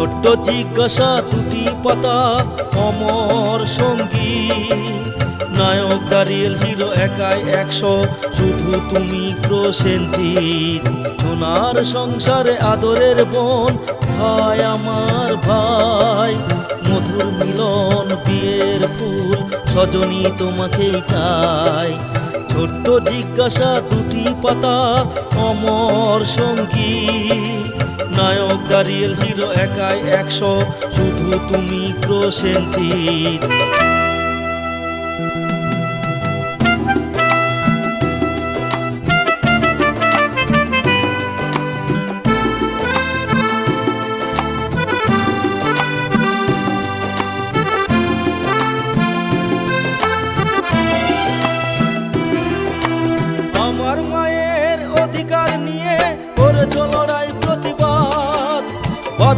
ছোট্ট জিজ্ঞাসা দুটি পাতা অমর সঙ্গী। নায়ক দাঁড়িয়েল হিরো একাই একশো, শুধু তুমি প্রসেনজিৎ সোনার সংসারে আদরের বোন, ভাই আমার ভাই। মধুর মিলন, বিয়ের ফুল, সজনী তোমাকেই চাই। ছোট্ট জিজ্ঞাসা দুটি পাতা অমর সঙ্গী। নায়ক দাঁড়িয়ে হিরো একাই একশো। শুধু তুমি প্রসেনজিৎ।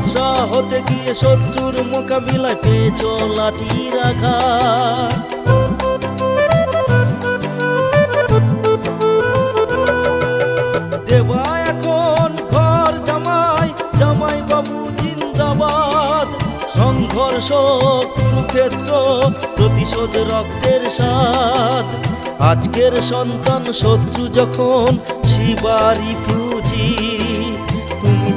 বাদশাহ হতে গিয়ে শত্রুর মোকাবিলায় পেয়েছ লাঠি রাখা। দেবা জামাই বাবু সংঘর্ষ প্রতিশোধ রক্তের স্বাদ। আজকের সন্তান শত্রু যখন শিবারি তুমি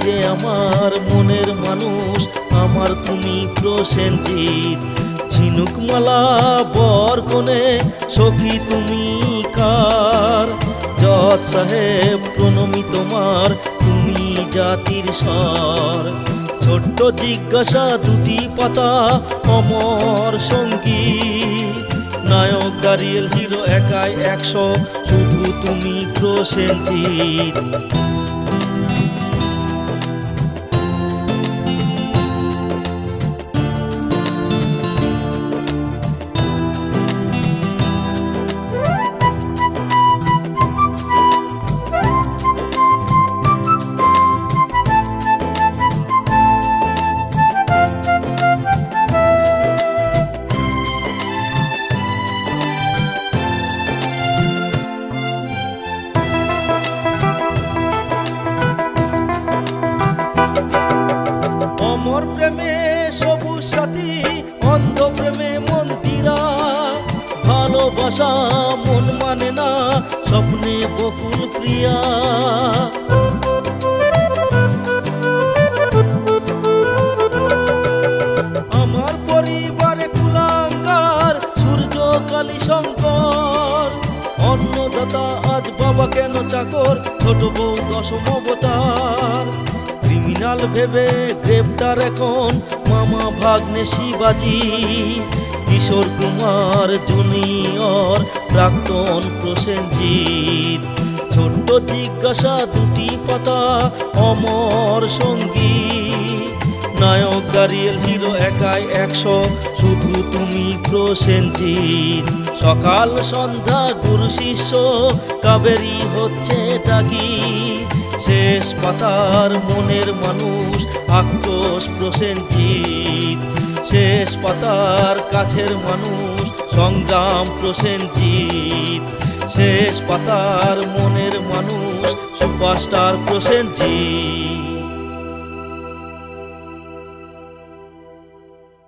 যে আমার মনের মানুষ, আমার তুমি প্রসেনজিৎ। ঝিনুকমালা বর কোনে সখী তুমি কার? জজ সাহেব প্রণমী তোমার, তুমি জাতির সার। ছোট্ট জিজ্ঞাসা দুটি পাতা, অমর সঙ্গী নায়ক দাঁড়িয়েল হিরো একাই একশো, শুধু তুমি প্রসেনজিৎ। ভালোবাসা মন মানে না স্বপ্নে বকুল প্রিয়া আমার পরিবারে কুলাঙ্গার, সূর্য, কালী, শঙ্কর। অন্নদাতা, আজ বাবা কেন চাকর? ছোট বউ, দশম অবতার। ক্রিমিনাল ভেবে গ্রেপ্তার এখন মামা ভাগ্নে শিবাজি। কিশোর কুমার জুনিয়র প্রাক্তন প্রসেনজিৎ। ছোট্ট জিজ্ঞাসা দুটি পাতা, অমর সঙ্গী নায়ক দাঁড়িয়েল হিরো একাই একশো, শুধু তুমি প্রসেনজিৎ। সকাল, সন্ধ্যা, গুরু শিষ্য, কাবেরি হচ্ছে ডাকি। শেষ পাতার মনের মানুষ আক্রোশ প্রসেনজিৎ। শেষ পাতার কাছের মানুষ সংগ্রাম প্রসেনজিৎ শেষ পাতার মনের মানুষ সুপারস্টার প্রসেনজিৎ